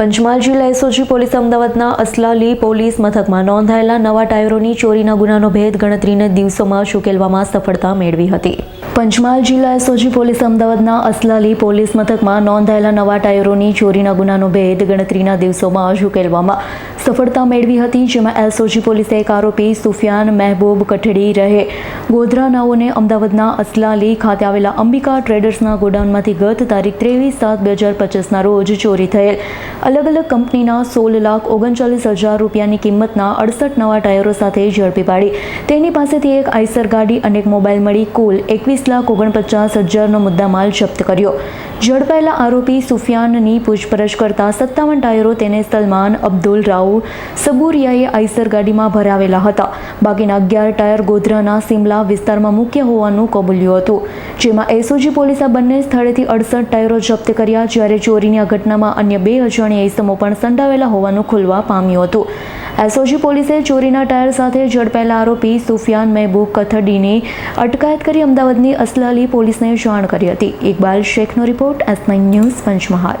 પંચમહાલ જિલ્લા SOG police અમદાવાદના Aslali police મથકમાં નોંધાયેલા નવા ટાયરોની ચોરીના ગુનાનો ભેદ ગણતરીને દિવસોમાં ઉકેલવામાં સફળતા મેળવી હતી. પંચમહાલ જિલ્લા એસઓજી પોલીસ અમદાવાદના અસલાલી પોલીસ મથકમાં નોંધાયેલા નવા ટાયરોની ચોરીના ગુનાનો ભેદ ગણતરીના દિવસોમાં ઉકેલવામાં સફળતા મેળવી હતી, જેમાં એલસોજી પોલીસે એક આરોપી સુફિયાન મહેબૂબ કઠડી રહે. ગોધરાનાઓને અમદાવાદના અસલાલી ખાતે આવેલા અંબિકા ટ્રેડર્સના ગોડાઉનમાંથી ગત તારીખ ત્રેવીસ સાત બે હજાર પચીસના રોજ ચોરી થયેલ. અલગ અલગ કંપનીના સોળ લાખ ઓગણચાલીસ હજાર રૂપિયાની કિંમતના અડસઠ નવા ટાયરો સાથે ઝડપી પાડી. તેની પાસેથી એક આઈસર ગાડી અને એક મોબાઈલ મળી કુલ એકવીસ લાખ ઓગણપચાસ હજારનો મુદ્દામાલ જપ્ત કર્યો. ઝડપાયેલા આરોપી સુફિયાનની પૂછપરછ કરતા સત્તાવન ટાયરો તેને સલમાન અબ્દુલ રાઉ સબુરિયાએ આઈસર ગાડીમાં ભરાવેલા હતા. બાકીના અગિયાર ટાયર ગોધરાના સિમલા વિસ્તારમાં મુખ્ય હોવાનું કબૂલ્યું હતું. જેમાં એસઓજી પોલીસે બંને સ્થળેથી અડસઠ ટાયરો જપ્ત કર્યા જ્યારે ચોરીની આ ઘટનામાં અન્ય બે અજાણ્યા ઇસમો પણ સંડાવેલા હોવાનું ખુલવા પામ્યું હતું. એસઓજી પોલીસે ચોરીના ટાયર સાથે ઝડપાયેલા આરોપી સુફિયાન મહેબૂબ કથડીની અટકાયત કરી અમદાવાદની અસલાલી પોલીસને જાણ કરી હતી. ઇકબાલ શેખનો રિપોર્ટ એસ ન્યૂઝ પંચમહાલ.